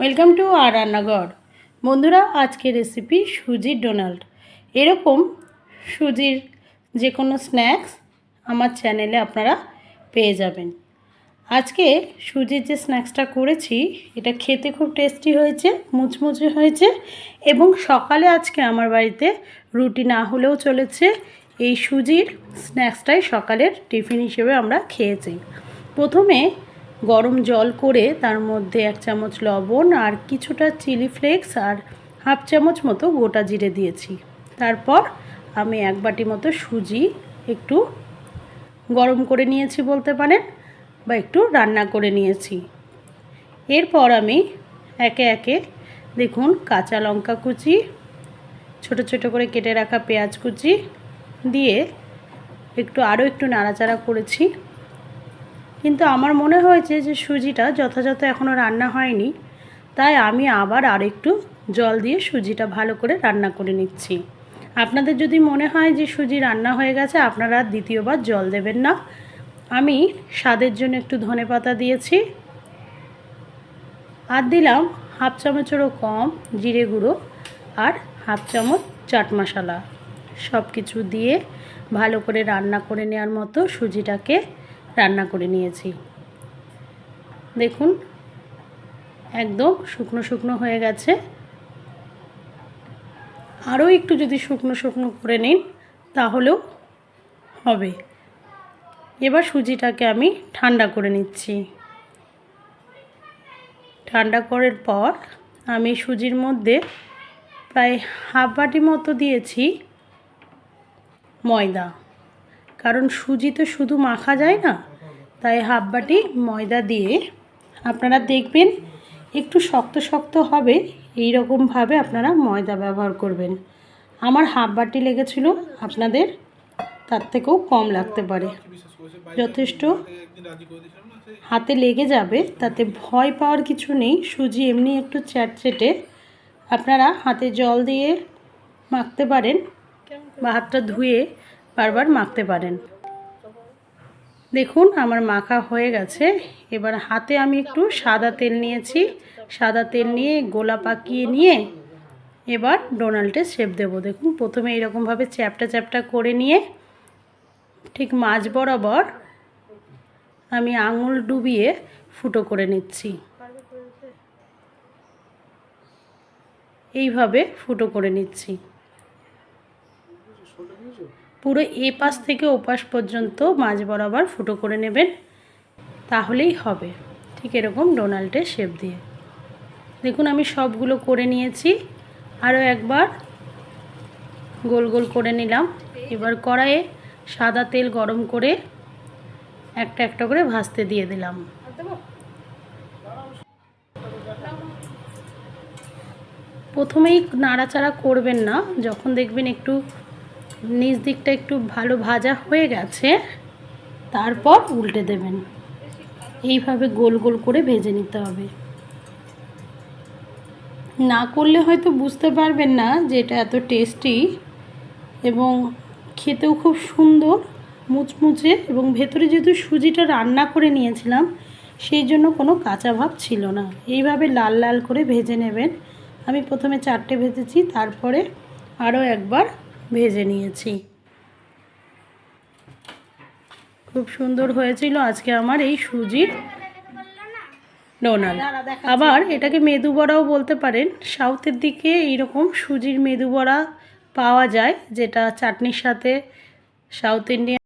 Welcome to আর রান্নাঘর। বন্ধুরা আজকে রেসিপি সুজির ডোনাল্ড এরকম সুজির যে কোনো স্ন্যাক্স আমার চ্যানেলে আপনারা পেয়ে যাবেন। আজকে সুজির যে স্ন্যাক্সটা করেছি, এটা খেতে খুব টেস্টি হয়েছে, মুচমুচে হয়েছে এবং সকালে আজকে আমার বাড়িতে রুটি না হলেও চলেছে। এই সুজির স্ন্যাক্সটাই সকালের টিফিন হিসেবে আমরা খেয়েছি। প্রথমে গরম জল করে তার মধ্যে এক চামচ লবণ আর কিছুটা চিলি ফ্লেক্স আর হাফ চামচ মতো গোটা জিরে দিয়েছি। তারপর আমি এক বাটি মতো সুজি একটু গরম করে নিয়েছি বলতে পারেন বা একটু রান্না করে নিয়েছি। এরপর আমি একে একে দেখুন কাঁচা লঙ্কা কুচি, ছোট ছোট করে কেটে রাখা পেঁয়াজ কুচি দিয়ে একটু আরও একটু নাড়াচাড়া করেছি। কিন্তু আমার মনে হয়েছে যে সুজিটা যথাযথ এখনও রান্না হয়নি, তাই আমি আবার আরেকটু জল দিয়ে সুজিটা ভালো করে রান্না করে নিচ্ছি। আপনাদের যদি মনে হয় যে সুজি রান্না হয়ে গেছে, আপনারা দ্বিতীয়বার জল দেবেন না। আমি স্বাদের জন্য একটু ধনে পাতা দিয়েছি আর দিলাম হাফ চামচেরও কম জিরে গুঁড়ো আর হাফ চামচ চাট মশলা। সব কিছু দিয়ে ভালো করে রান্না করে নেওয়ার মতো সুজিটাকে রান্না করে নিয়েছি। দেখুন, একদম শুকনো শুকনো হয়ে গেছে। আরও একটু যদি শুকনো শুকনো করে নিন, তাহলেও হবে। এবার সুজিটাকে আমি ঠান্ডা করে নিচ্ছি। ঠান্ডা করার পর আমি সুজির মধ্যে প্রায় হাফ বাটি মতো দিয়েছি ময়দা। কারণ সুজি তো শুধু মাখা যায় না, তাই হাফ বাটি ময়দা দিয়ে আপনারা দেখবেন একটু শক্ত শক্ত হবে এই রকমভাবে আপনারা ময়দা ব্যবহার করবেন। আমার হাফ বাটি লেগেছিল আপনাদের, তার থেকেও কম লাগতে পারে। যথেষ্ট হাতে লেগে যাবে, তাতে ভয় পাওয়ার কিছু নেই, সুজি এমনি একটু চ্যাটচেটে আপনারা হাতে জল দিয়ে মাখতে পারেন বা হাতটা ধুয়ে বারবার মাখতে পারেন। দেখুন, আমার মাখা হয়ে গেছে। এবার হাতে আমি একটু সাদা তেল নিয়েছি। সাদা তেল নিয়ে গোলা পাকিয়ে নিয়ে এবার ডোনাল্ডে শেপ দেবো। দেখুন, প্রথমে এরকমভাবে চ্যাপটা চ্যাপটা করে নিয়ে ঠিক মাঝ বরাবর আমি আঙুল ডুবিয়ে ফুটো করে নিচ্ছি। এইভাবে ফুটো করে নিচ্ছি। পুরো এ পাশ থেকে ও পাশ পর্যন্ত মাঝ বরাবর ফুটো করে নেবেন। তাহলেই হবে। ঠিক এরকম ডোনাল্ডের শেপ দিয়ে। দেখুন, আমি সবগুলো করে নিয়েছি। আরও একবার গোল গোল করে নিলাম। এবার কড়াইয়ে সাদা তেল গরম করে একটা একটা করে ভাজতে দিয়ে দিলাম। প্রথমেই নাড়াচাড়া করবেন না। যখন দেখবেন একটু নিচ দিকটা একটু ভালো ভাজা হয়ে গেছে, তারপর উল্টে দেবেন। এইভাবে গোল গোল করে ভেজে নিতে হবে। না করলে হয়তো বুঝতে পারবেন না যে এটা এত টেস্টি এবং খেতেও খুব সুন্দর, মুচমুচে এবং ভেতরে যেহেতু সুজিটা রান্না করে নিয়েছিলাম, সেই জন্য কোনো কাঁচা ভাব ছিল না। এইভাবে লাল লাল করে ভেজে নেবেন। আমি প্রথমে চারটে ভেজেছি, তারপরে আরও একবার ভেজে নিয়েছি। খুব সুন্দর হয়েছিল আজকে আমার এই সুজির ডোনাল আবার এটাকে মেদু বড়াও বলতে পারেন। সাউথের দিকে এইরকম সুজির মেদু বড়া পাওয়া যায়, যেটা চাটনির সাথে সাউথ ইন্ডিয়ান